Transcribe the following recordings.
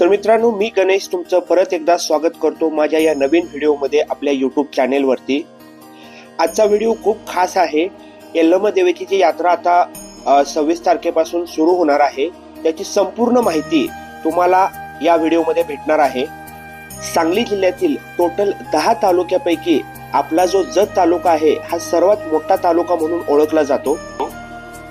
तर मित्रांनो मी गणेश तुमचं परत एकदा स्वागत करतो माझ्या या नवीन व्हिडिओमध्ये आपल्या यूट्यूब चॅनेलवरती आजचा व्हिडिओ खूप खास आहे. यल्लम देवीची जी यात्रा आता सव्वीस तारखेपासून सुरू होणार आहे. त्याची संपूर्ण माहिती तुम्हाला या व्हिडिओमध्ये भेटणार आहे. सांगली जिल्ह्यातील टोटल दहा तालुक्यापैकी आपला जो जत तालुका आहे हा सर्वात मोठा तालुका म्हणून ओळखला जातो.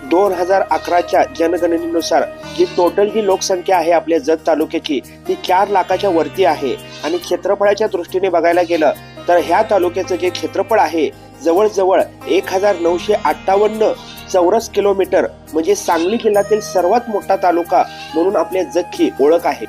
दोन हजार अकराच्या जनगणनेनुसार जी टोटल जी लोकसंख्या आहे आपल्या जत तालुक्याची ती चार लाखाच्या वरती आहे. आणि क्षेत्रफळाच्या दृष्टीने बघायला गेलं तर ह्या तालुक्याचं जे क्षेत्रफळ आहे जवळजवळ एक हजार नऊशे अठ्ठावन्न चौरस किलोमीटर म्हणजे सांगली जिल्ह्यातील सर्वात मोठा तालुका म्हणून आपल्या जतची ओळख आहे.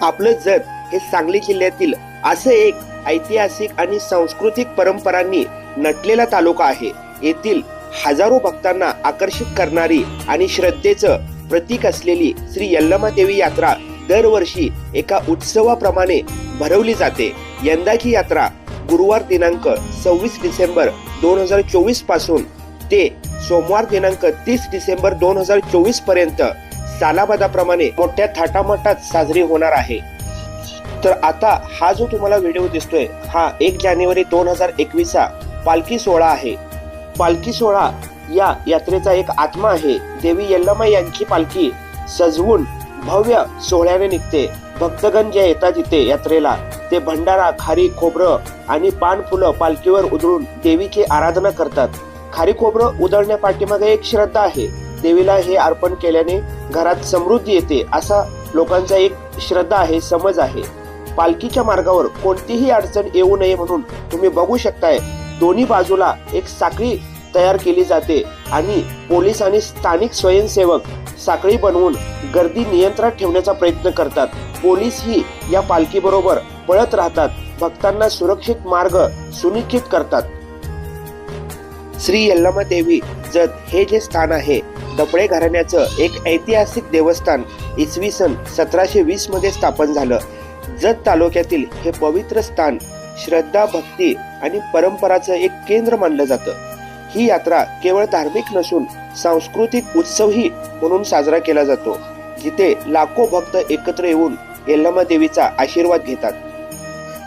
आपलं जत हे सांगली जिल्ह्यातील असं एक ऐतिहासिक आणि सांस्कृतिक परंपरांनी नटलेला तालुका आहे. येथील हजारो भक्तांना आकर्षित करणारी आणि श्रद्धेचं प्रतीक असलेली श्री यल्लमा देवी यात्रा दरवर्षी एका उत्सवाप्रमाणे भरवली जाते. यंदाची यात्रा गुरुवार दिनांक सव्वीस डिसेंबर दोन हजार चोवीसपासून ते सोमवार दिनांक तीस डिसेंबर दोन हजार चोवीसपर्यंत सालाबादाप्रमाणे मोठ्या थाटामाटात साजरी होणार आहे. तर आता हा जो तुम्हाला व्हिडिओ दिसतोय हा एक जानेवारी दोन हजार एकवीसचा पालखी सोहळा आहे. पालखी सोहळा या यात्रेचा एक आत्मा आहे. देवी यल्लमा यांची पालखी सजवून भव्य सोहळ्याने निघते. भक्तगण जे येतात इथे यात्रेला ते भंडारा खारी खोबरं आणि पान फुलं पालखीवर उधळून देवीची आराधना करतात. खारी खोबरं उधळण्या पाठीमागे एक श्रद्धा आहे. देवीला हे अर्पण केल्याने घरात समृद्धी येते असा लोकांचा एक श्रद्धा आहे समज आहे. पालखीच्या मार्गावर कोणतीही अडचण येऊ नये म्हणून तुम्ही बघू शकताय दोन्ही बाजूला एक साखळी तयार केली जाते आणि पोलीस आणि स्थानिक स्वयंसेवक साखळी बनवून गर्दी नियंत्रणात ठेवण्याचा प्रयत्न करतात. पोलीस ही या पालखी बरोबर पळत राहतात. भक्तांना सुरक्षित मार्ग सुनिश्चित करतात. श्री यल्लमा देवी जत हे जे स्थान आहे दपळे घराण्याचं एक ऐतिहासिक देवस्थान इसवी सन सतराशे वीसमध्ये स्थापन झालं. जत तालुक्यातील हे पवित्र स्थान श्रद्धा भक्ती आणि परंपराचं एक केंद्र मानलं जातं. ही यात्रा केवळ धार्मिक नसून सांस्कृतिक उत्सवही म्हणून साजरा केला जातो जिथे लाखो भक्त एकत्र येऊन येल्लमा देवीचा आशीर्वाद घेतात.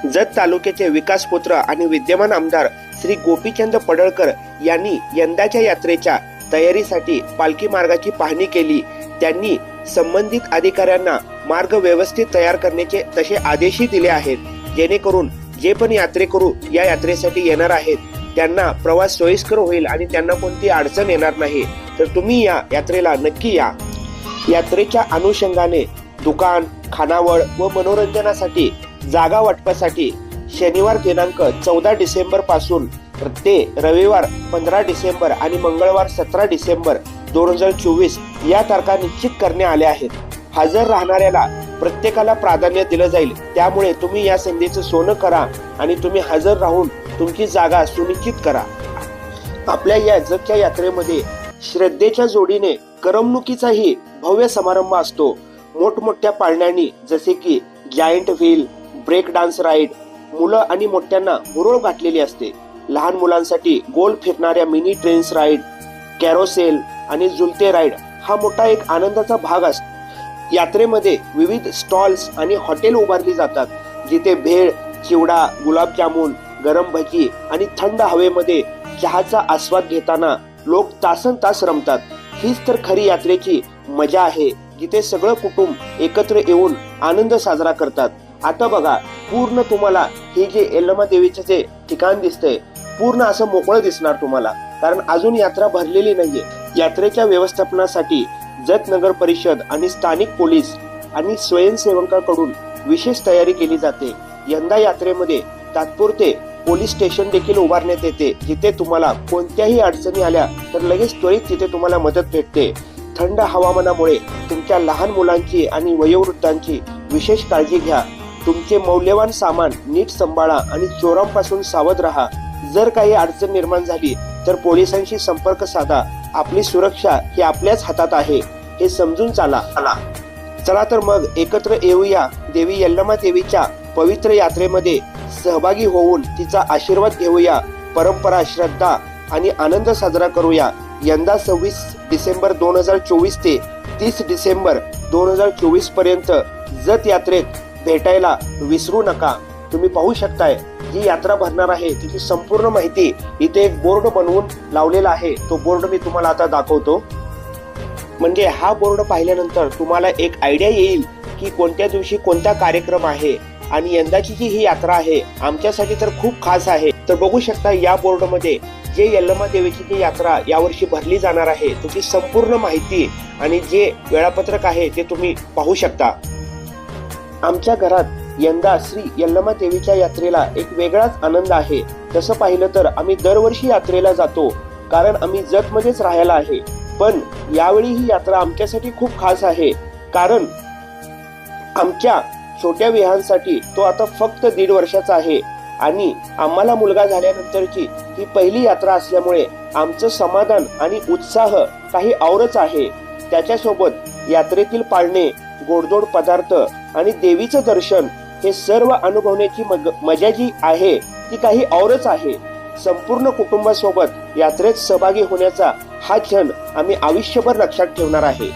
जत तालुक्याचे विकासपुत्र आणि विद्यमान आमदार श्री गोपीचंद पडळकर यांनी यंदाच्या यात्रेच्या तयारीसाठी पालखी मार्गाची पाहणी केली. त्यांनी संबंधित अधिकाऱ्यांना मार्ग व्यवस्थित तयार करण्याचे तसे आदेशही दिले आहेत जेणेकरून जे पण यात्रेकरू या यात्रेसाठी येणार आहेत त्यांना प्रवास सोयीस्कर होईल आणि त्यांना कोणती अडचण येणार नाही तर तुम्ही या यात्रेला नक्की या. यात्रेच्या अनुषंगाने दुकान खानावळ व मनोरंजनासाठी जागा वाटपासाठी शनिवार दिनांक चौदा डिसेंबरपासून ते रविवार पंधरा डिसेंबर आणि मंगळवार सतरा डिसेंबर दोन हजार चोवीस या तारखा निश्चित करण्यात आल्या आहेत. हजर राहणाऱ्याला प्रत्येकाला प्राधान्य दिलं जाईल. त्यामुळे तुम्ही या संधीचं सोनं करा आणि तुम्ही हजर राहून तुमची जागा सुनिश्चित करा. आपल्या या जगच्या यात्रेमध्ये श्रद्धेच्या जोडीने करमणुकीचाही भव्य समारंभ असतो. मोठमोठ्या पाळण्यांनी जसे की giant wheel break dance ride मुलं आणि मोठ्यांना मुरळ घातलेली असते. लहान मुलांसाठी गोल फिरणाऱ्या मिनी ट्रेन्स राईड कॅरोसेल आणि झुलते राईड हा मोठा एक आनंदाचा भाग असतो यात्रेमध्ये विविध स्टॉल्स आणि हॉटेल उभारली जातात जिथे भेळ चिवडा गुलाबजामुन गरम भजी आणि थंड हवेमध्ये चहाचा आस्वाद घेताना लोक तासन तास रमतात. हीच तर खरी यात्रेची मजा आहे जिथे सगळं कुटुंब एकत्र येऊन आनंद साजरा करतात. आता बघा पूर्ण तुम्हाला हे जे यल्लमा देवीचे जे ठिकाण दिसतंय पूर्ण असं मोकळं दिसणार तुम्हाला. कारण अजून यात्रा भरलेली नाहीये. यात्रेच्या व्यवस्थापनासाठी जत नगर परिषद आणि स्थानिक पोलीस आणि स्वयंसेवकांकडून विशेष तयारी केली जाते. यंदा यात्रेमध्ये तात्पुरते पोलीस स्टेशन देखील उभारण्यात येते. जिथे तुम्हाला कोणत्याही अडचणी आल्या तर लगेच त्वरित तिथे तुम्हाला मदत भेटते. थंड हवामानामुळे तुमच्या लहान मुलांची आणि वयोवृद्धांची विशेष काळजी घ्या. तुमचे मौल्यवान सामान नीट सांभाळा आणि चोरांपासून सावध राहा. जर काही अडचण निर्माण झाली तर पोलिसांशी संपर्क साधा. आपली सुरक्षा ही आपल्याच हातात आहे. हे समजून चाला. चला. तर मग एकत्र येऊया. देवी यल्लमा देवीच्या पवित्र यात्रेमध्ये सहभागी होऊन तिचा आशीर्वाद घेऊया. परंपरा श्रद्धा आणि आनंद साजरा करूया. यंदा सव्वीस डिसेंबर दोन हजार चोवीस ते तीस डिसेंबर दोन हजार चोवीसपर्यंत जत यात्रेत भेटायला विसरू नका. तुम्ही पाहू शकताय ही यात्रा भरणार आहे तिची संपूर्ण माहिती इथे एक बोर्ड बनवून लावलेला आहे. तो बोर्ड मी तुम्हाला आता दाखवतो. म्हणजे हा बोर्ड पाहिल्यानंतर तुम्हाला एक आयडिया येईल की कोणत्या दिवशी कोणता कार्यक्रम आहे आणि यंदाची जी ही यात्रा आहे आमच्यासाठी तर खूप खास आहे. तर बघू शकता या बोर्डमध्ये जे यल्लमा देवीची जी यात्रा यावर्षी भरली जाणार आहे त्याची संपूर्ण माहिती आणि जे वेळापत्रक आहे ते तुम्ही पाहू शकता. आमच्या घरात यंदा श्री यल्लमा देवीच्या यात्रेला एक वेगळाच आनंद आहे. तसं पाहिलं तर आम्ही दरवर्षी यात्रेला जातो कारण आम्ही जतमध्येच राहायला आहे. पण यावेळी ही यात्रा आमच्यासाठी खूप खास आहे कारण आमच्या छोट्या विहांसाठी तो आता फक्त दीड वर्षाचा आहे आणि आम्हाला मुलगा झाल्यानंतरची ही पहिली यात्रा असल्यामुळे आमचं समाधान आणि उत्साह काही औरच आहे. त्याच्यासोबत यात्रेतील पाळणे गोडधोड पदार्थ आणि देवीचं दर्शन हे सर्व अनुभवण्याची मग- मजा जी आहे ती काही औरच आहे. संपूर्ण कुटुंबासोबत यात्रेत सहभागी होण्याचा हा क्षण आम्ही आयुष्यभर लक्षात ठेवणार आहे.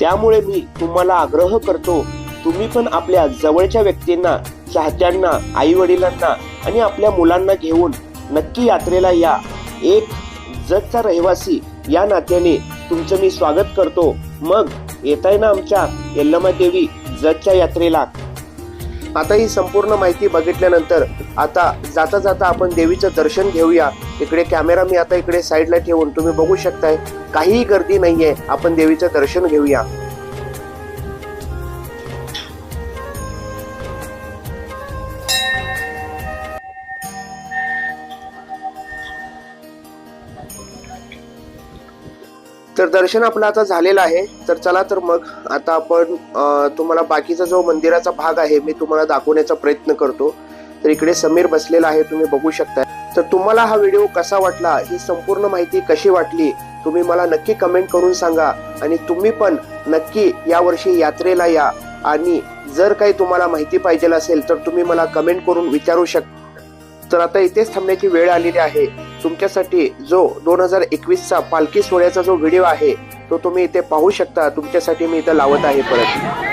त्यामुळे मी तुम्हाला आग्रह करतो तुम्ही पण आपल्या जवळच्या व्यक्तींना चाहत्यांना आई वडिलांना आणि आपल्या मुलांना घेऊन नक्की यात्रेला या. एक जगचा रहिवासी या नात्याने तुमचं मी स्वागत करतो. मग येताय ना आमच्या यल्लमा देवी जगच्या यात्रेला. आता ही संपूर्ण माहिती बघितल्यानंतर आता जाता जाता आपण देवीचं दर्शन घेऊया. इकडे कॅमेरा मी आता इकडे साईडला ठेवून तुम्ही बघू शकताय काहीही गर्दी नाहीये आपण देवीचं दर्शन घेऊया. तर दर्शन आपलं आता झालेलं आहे. तर चला तर मग आता आपण तुम्हाला बाकीचा जो मंदिराचा भाग आहे मी तुम्हाला दाखवण्याचा प्रयत्न करतो. तर इकडे समीर बसलेला आहे तुम्ही बघू शकता तर तुम्हाला हा व्हिडिओ कसा वाटला ही संपूर्ण माहिती कशी वाटली तुम्ही मला नक्की कमेंट करून सांगा. आणि तुम्ही पण नक्की यावर्षी यात्रेला या. आणि जर काही तुम्हाला माहिती पाहिजे असेल तर तुम्ही मला कमेंट करून विचारू शकता तर आता इथेच थांबण्याची वेळ आलेली आहे. तुमच्यासाठी जो दोन हजार एकवीसचा पालखी सोहळ्याचा जो व्हिडिओ आहे तो तुम्ही इथे पाहू शकता. तुमच्यासाठी मी इथं लावत आहे परत.